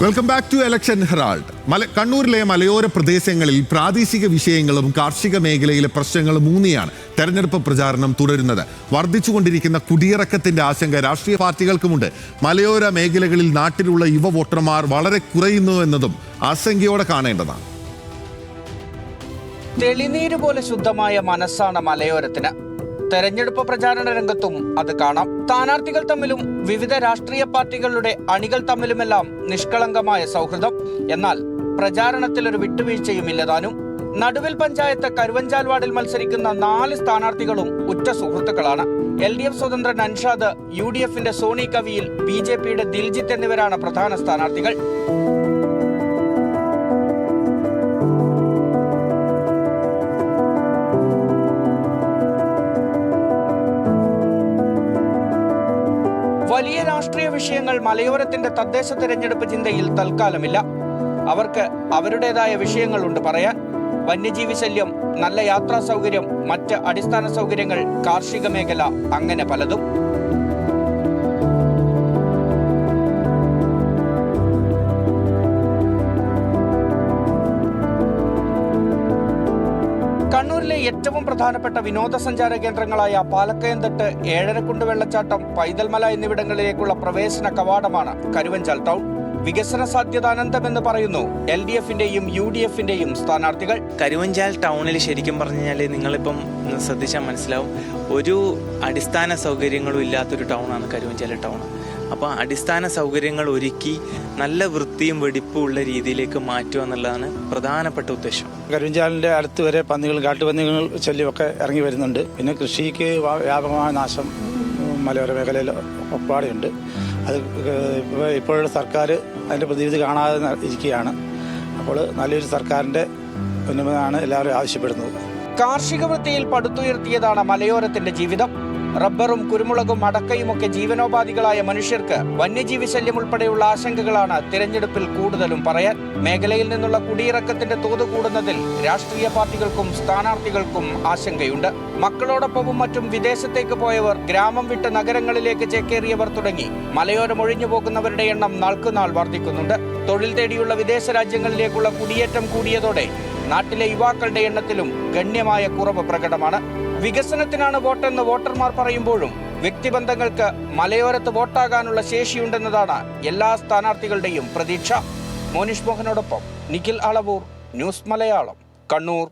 Welcome back to election herald മല കണ്ണൂരിലെ മലയോര പ്രദേശങ്ങളിൽ പ്രാദേശിക വിഷയങ്ങളും കാർഷിക മേഖലയിലെ പ്രശ്നങ്ങളും ഊന്നിയാണ് തെരഞ്ഞെടുപ്പ് പ്രചാരണം തുടരുന്നത്. വർദ്ധിച്ചുകൊണ്ടിരിക്കുന്ന കുടിയിറക്കത്തിന്റെ ആശങ്ക രാഷ്ട്രീയ പാർട്ടികൾക്കുമുണ്ട്. മലയോര മേഖലകളിൽ നാട്ടിലുള്ള യുവ വോട്ടർമാർ വളരെ കുറയുന്നു എന്നതും ആശങ്കയോടെ കാണേണ്ടതാണ്. തെളിനീര് പോലെ ശുദ്ധമായ മനസ്സാണ് മലയോരത്തിന്. തെരഞ്ഞെടുപ്പ് പ്രചാരണ രംഗത്തും അത് കാണാം. സ്ഥാനാർത്ഥികൾ തമ്മിലും വിവിധ രാഷ്ട്രീയ പാർട്ടികളുടെ അണികൾ തമ്മിലുമെല്ലാം നിഷ്കളങ്കമായ സൗഹൃദം. എന്നാൽ പ്രചാരണത്തിൽ ഒരു വിട്ടുവീഴ്ചയും ഇല്ലതാനും നടുവിൽ പഞ്ചായത്ത് കരുവഞ്ചാൽ വാർഡിൽ മത്സരിക്കുന്ന നാല് സ്ഥാനാർത്ഥികളും ഉറ്റ സുഹൃത്തുക്കളാണ്. എൽ ഡി എഫ് സ്വതന്ത്രൻ അൻഷാദ് യു ഡി എഫിന്റെ സോണി കവിയിൽ ബി ജെ പിയുടെ ദിൽജിത്ത് എന്നിവരാണ് പ്രധാന സ്ഥാനാർത്ഥികൾ. വലിയ രാഷ്ട്രീയ വിഷയങ്ങൾ മലയോരത്തിന്റെ തദ്ദേശ തെരഞ്ഞെടുപ്പ് ചിന്തയിൽ തൽക്കാലമില്ല. അവർക്ക് അവരുടേതായ വിഷയങ്ങളുണ്ട് പറയാൻ. വന്യജീവി ശല്യം നല്ല യാത്രാ സൗകര്യം മറ്റ് അടിസ്ഥാന സൗകര്യങ്ങൾ കാർഷിക മേഖല അങ്ങനെ പലതും. കണ്ണൂരിലെ ഏറ്റവും പ്രധാനപ്പെട്ട വിനോദസഞ്ചാര കേന്ദ്രങ്ങളായ പാലക്കയംതട്ട് ഏഴരക്കുണ്ട് വെള്ളച്ചാട്ടം പൈതൽമല എന്നിവിടങ്ങളിലേക്കുള്ള പ്രവേശന കവാടമാണ് കരുവഞ്ചാൽ ടൗൺ. വികസന സാധ്യത അനന്തമെന്ന് പറയുന്നു എൽ ഡി എഫിന്റെയും യു ഡി എഫിന്റെയും സ്ഥാനാർത്ഥികൾ. കരുവഞ്ചാൽ ടൗണിൽ ശരിക്കും പറഞ്ഞു കഴിഞ്ഞാൽ നിങ്ങളിപ്പം ശ്രദ്ധിച്ചാൽ മനസ്സിലാവും. ഒരു അടിസ്ഥാന സൗകര്യങ്ങളും ഇല്ലാത്തൊരു ടൗണാണ് കരുവഞ്ചാൽ ടൗൺ. അപ്പോൾ അടിസ്ഥാന സൗകര്യങ്ങൾ ഒരുക്കി നല്ല വൃത്തിയും വെടിപ്പും ഉള്ള രീതിയിലേക്ക് മാറ്റുക എന്നുള്ളതാണ് പ്രധാനപ്പെട്ട ഉദ്ദേശം. കരുവഞ്ചാലിന്റെ അടുത്ത് വരെ പന്നികൾ കാട്ടുപന്നികൾ ചൊല്ലിയൊക്കെ ഇറങ്ങി വരുന്നുണ്ട്. പിന്നെ കൃഷിക്ക് വ്യാപകമായ നാശം മലയോര മേഖലയിൽ ഒപ്പാടെയുണ്ട്. അത് ഇപ്പോഴുള്ള സർക്കാർ അതിന്റെ പ്രതിവിധി കാണാതെ ഇരിക്കുകയാണ്. അപ്പോൾ നല്ലൊരു സർക്കാരിന്റെ ഉന്നമനമാണ് എല്ലാവരും ആവശ്യപ്പെടുന്നത്. കാർഷിക വൃത്തിയിൽ പടുത്തുയർത്തിയതാണ് മലയോരത്തിന്റെ ജീവിതം. റബ്ബറും കുരുമുളകും അടക്കയും ഒക്കെ ജീവനോപാധികളായ മനുഷ്യർക്ക് വന്യജീവി ശല്യം ഉൾപ്പെടെയുള്ള ആശങ്കകളാണ് തിരഞ്ഞെടുപ്പിൽ കൂടുതലും പറയാൻ. മേഖലയിൽ നിന്നുള്ള കുടിയിറക്കത്തിന്റെ തോത് കൂടുന്നതിൽ രാഷ്ട്രീയ പാർട്ടികൾക്കും സ്ഥാനാർത്ഥികൾക്കും ആശങ്കയുണ്ട്. മക്കളോടൊപ്പവും മറ്റും വിദേശത്തേക്ക് പോയവർ ഗ്രാമം വിട്ട് നഗരങ്ങളിലേക്ക് ചേക്കേറിയവർ തുടങ്ങി. മലയോരം ഒഴിഞ്ഞു പോകുന്നവരുടെ എണ്ണം നാൾക്കുനാൾ വർദ്ധിക്കുന്നുണ്ട്. തൊഴിൽ തേടിയുള്ള വിദേശ രാജ്യങ്ങളിലേക്കുള്ള കുടിയേറ്റം കൂടിയതോടെ നാട്ടിലെ യുവാക്കളുടെ എണ്ണത്തിലും ഗണ്യമായ കുറവ് പ്രകടമാണ്. വികസനത്തിനാണ് വോട്ടെന്ന് വോട്ടർമാർ പറയുമ്പോഴും വ്യക്തിബന്ധങ്ങൾക്ക് മലയോരത്ത് വോട്ടാകാനുള്ള ശേഷിയുണ്ടെന്നതാണ് എല്ലാ സ്ഥാനാർത്ഥികളുടെയും പ്രതീക്ഷ. മോനിഷ് മോഹനോടൊപ്പം നിഖിൽ അളവൂർ ന്യൂസ് മലയാളം കണ്ണൂർ.